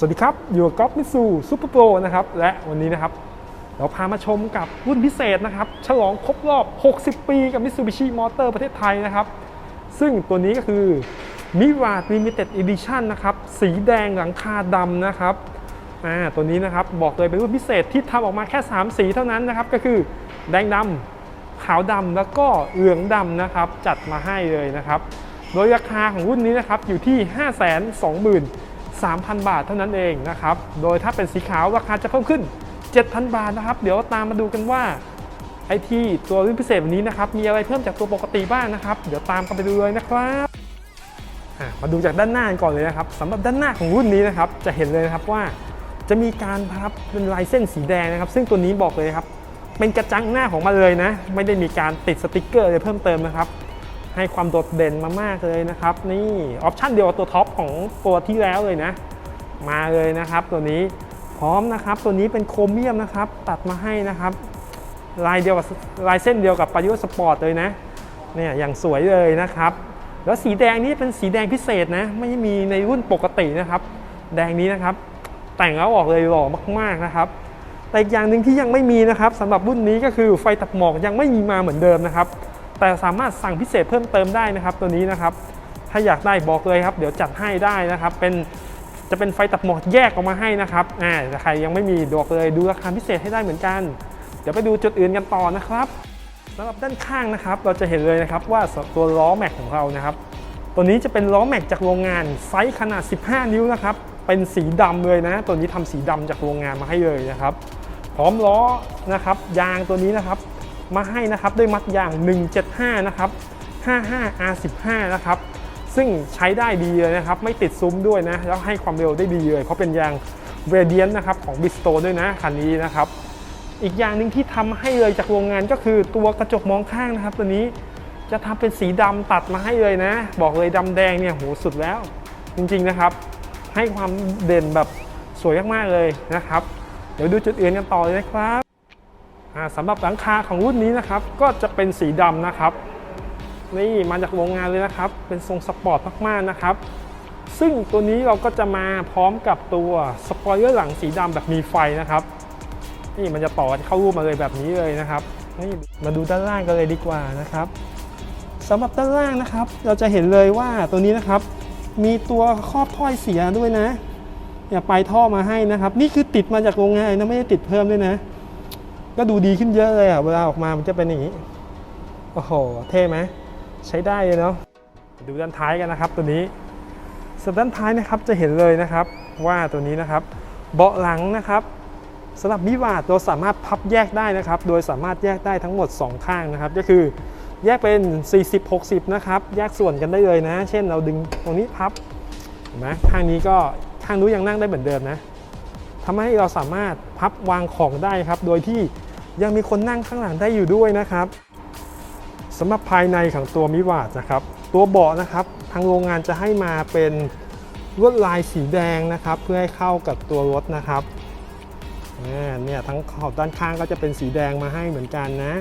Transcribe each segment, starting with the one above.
สวัสดีครับ อยู่กับก๊อฟมิสูซูเปอร์โปรนะครับ และวันนี้นะครับ เราพามาชมกับรุ่นพิเศษนะครับ ฉลองครบรอบ 60 ปีกับ Mitsubishi Motor ประเทศไทยนะครับ ซึ่งตัวนี้ก็คือ m i r a Limited Edition นะครับ สีแดงหลังคาดำนะครับอ่าตัวนี้นะครับ บอกเลยเป็นรุ่นพิเศษที่ทำออกมาแค่ 3 สีเท่านั้นนะครับ ก็คือแดงดำขาวดำแล้วก็เหลืองดำนะครับ จัดมาให้เลยนะครับ โดยราคาของรุ่นนี้นะครับอยู่ที่ 3,000 บาทเท่านั้นเองนะครับ โดยถ้าเป็นสีขาวราคาจะเพิ่มขึ้น 7,000 บาทนะครับ เดี๋ยวตามมาดูกันว่าไอที่ตัวรุ่นพิเศษวันนี้นะครับมีอะไรเพิ่มจากตัวปกติบ้างนะครับ เดี๋ยวตามกันไปดูเลยนะครับมาดูจากด้านหน้าก่อนเลยนะครับสำหรับด้านหน้าของรุ่นนี้นะครับจะเห็นเลยนะครับว่าจะมีการพับเป็นลายเส้นสีแดงนะครับ ซึ่งตัวนี้บอกเลยครับเป็นกระจังหน้าของมันเลยนะ ไม่ได้มีการติดสติกเกอร์อะไรเพิ่มเติมนะครับ ให้ความโดดเด่นมามากเลยนะครับ นี่ออปชันเดียวกับตัวท็อปของตัวที่แล้วเลยนะ มาเลยนะครับ ตัวนี้พร้อมนะครับ ตัวนี้เป็นโครเมียมนะครับ ตัดมาให้นะครับ ลายเดียวกับลายเส้นเดียวกับปาริโอสปอร์ตเลยนะเนี่ยอย่างสวยเลยนะครับ แล้วสีแดงนี้เป็นสีแดงพิเศษนะ ไม่มีในรุ่นปกตินะครับ แดงนี้นะครับ แต่งแล้วออกเลยหล่อมากๆนะครับแต่อีกอย่างหนึ่งที่ยังไม่มีนะครับสำหรับรุ่นนี้ก็คือไฟตัดหมอกยังไม่มีมาเหมือนเดิมนะครับ แต่สามารถสั่งพิเศษเพิ่มเติมได้นะครับ ตัวนี้นะครับ ถ้าอยากได้บอกเลยครับ เดี๋ยวจัดให้ได้นะครับ เป็นจะเป็นไฟตัดหมอกแยกออกมาให้นะครับอ่าใครยังไม่มีบอกเลยดูราคาพิเศษให้ได้เหมือนกัน เดี๋ยวไปดูจุดอื่นกันต่อนะครับสำหรับด้านข้างนะครับ เราจะเห็นเลยนะครับว่าตัวล้อแม็กของเรานะครับ ตัวนี้จะเป็นล้อแม็กจากโรงงานไซส์ขนาด 15 นิ้วนะครับ เป็นสีดำเลยนะ ตัวนี้ทำสีดำจากโรงงานมาให้เลยนะครับ พร้อมล้อนะครับ ยางตัวนี้นะครับ มาให้นะครับด้วยมัดยาง 175 นะครับ 55 R15 นะครับ ซึ่งใช้ได้ดีเลยนะครับ ไม่ติดซุ้มด้วยนะ แล้วให้ความเร็วได้ดีเลย เพราะเป็นยางเ a เดียนนะครับของบิสโตด้วยนะคันนี้นะครับ อีกอย่างหนึ่งที่ทำให้เลยจากโรงงานก็คือตัวกระจกมองข้างนะครับ ตัวนี้จะทำเป็นสีดำตัดมาให้เลยนะ บอกเลยดำแดงเนี่ยโหสุดแล้ว จริงๆนะครับ ให้ความเด่นแบบสวยมากๆเลยนะครับ เดี๋ยวดูจุดอื่นกันต่อเลยนะครับ สำหรับหลังคาของรุ่นนี้นะครับ ก็จะเป็นสีดำนะครับ นี่มาจากโรงงานเลยนะครับ เป็นทรงสปอร์ตมากๆนะครับ ซึ่งตัวนี้เราก็จะมาพร้อมกับตัวสปอยเลอร์หลังสีดำแบบมีไฟนะครับ นี่มันจะต่อเข้ารูปมาเลยแบบนี้เลยนะครับ นี่มาดูด้านล่างกันเลยดีกว่านะครับสำหรับด้านล่างนะครับ เราจะเห็นเลยว่าตัวนี้นะครับ มีตัวครอบถ้อยเสียด้วยนะเนี่ยปลายท่อมาให้นะครับ นี่คือติดมาจากโรงงานนะไม่ได้ติดเพิ่มด้วยนะ ก็ดูดีขึ้นเยอะเลยอะเวลาออกมามันจะเป็นอย่างนี้ โอ้โห เท่ไหม ใช้ได้เลยเนาะดูด้านท้ายกันนะครับตัวนี้สด้านท้ายนะครับจะเห็นเลยนะครับ ว่าตัวนี้นะครับ เบาะหลังนะครับสำหรับมิวาดเราสามารถพับแยกได้นะครับ โดยสามารถแยกได้ทั้งหมด 2 ข้างนะครับ ก็คือแยกเป็น 40-60 นะครับ แยกส่วนกันได้เลยนะ เช่นเราดึงตรงนี้พับเห็นไหมข้างนี้ก็ข้างนู้นยังนั่งได้เหมือนเดิมนะทำให้เราสามารถพับวางของได้ครับ โดยที่ ยังมีคนนั่งข้างหลังได้อยู่ด้วยนะครับสำหรับภายในของตัวมิวาดนะครับ ตัวเบาะนะครับ ทางโรงงานจะให้มาเป็นลวดลายสีแดงนะครับ เพื่อให้เข้ากับตัวรถนะครับเนี่ยทั้งขอบด้านข้างก็จะเป็นสีแดงมาให้เหมือนกันนะ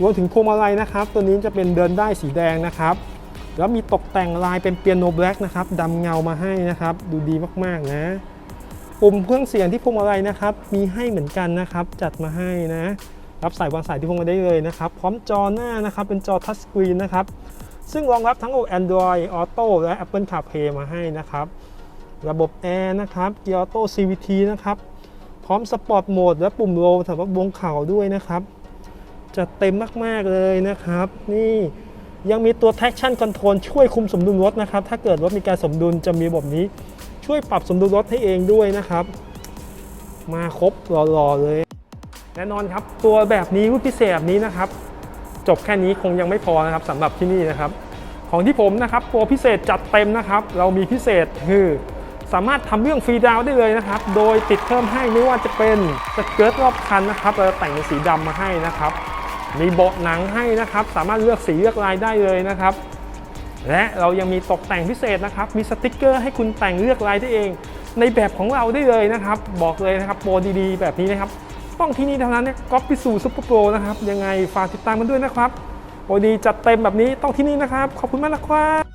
รวมถึงพวงมาลัยนะครับ ตัวนี้จะเป็นเดินได้สีแดงนะครับ แล้วมีตกแต่งลายเป็นเปียโนแบล็กนะครับดำเงามาให้นะครับ ดูดีมากๆนะ ปุ่มเครื่องเสียงที่พวงมาลัยนะครับ มีให้เหมือนกันนะครับ จัดมาให้นะ รับสายวางสายที่พวงมาลัยได้เลยนะครับ พร้อมจอหน้านะครับ เป็นจอทัชสกรีนนะครับ ซึ่งรองรับทั้ง Android Auto และ Apple CarPlay มาให้นะครับ ระบบแอร์นะครับเกียร์ออโต้ CVT นะครับ พร้อมสปอร์ตโหมดและปุ่มโลสำหรับวงเข่าด้วยนะครับจะเต็มมาก ๆ เลยนะครับ นี่ยังมีตัว traction control ช่วยคุมสมดุลรถนะครับ ถ้าเกิดรถมีการสมดุลจะมีระบบนี้ ช่วยปรับสมดุลรถให้เองด้วยนะครับ มาครบหล่อๆเลย แน่นอนครับ ตัวแบบนี้รุ่นพิเศษแบบนี้นะครับ จบแค่นี้คงยังไม่พอนะครับสำหรับที่นี่นะครับ ของที่ผมนะครับตัวพิเศษจัดเต็มนะครับ เรามีพิเศษคือสามารถทำเรื่องฟรีดาวได้เลยนะครับ โดยติดเพิ่มให้ไม่ว่าจะเป็นสเกิร์ตรอบคันนะครับ เราจะแต่งเป็นสีดำมาให้นะครับ มีเบาะหนังให้นะครับ สามารถเลือกสีเลือกลายได้เลยนะครับ และเรายังมีตกแต่งพิเศษนะครับ มีสติกเกอร์ให้คุณแต่งเลือกลายได้เอง ในแบบของเราได้เลยนะครับ บอกเลยนะครับโปรดีๆ แบบนี้นะครับต้องที่นี่เท่านั้นเนี่ยก๊อปปี้สู่ซุปเปอร์โปรนะครับ ยังไงฝากติดตามกันด้วยนะครับโปรดีจัดเต็มแบบนี้ต้องที่นี่นะครับ ขอบคุณมากนะครับ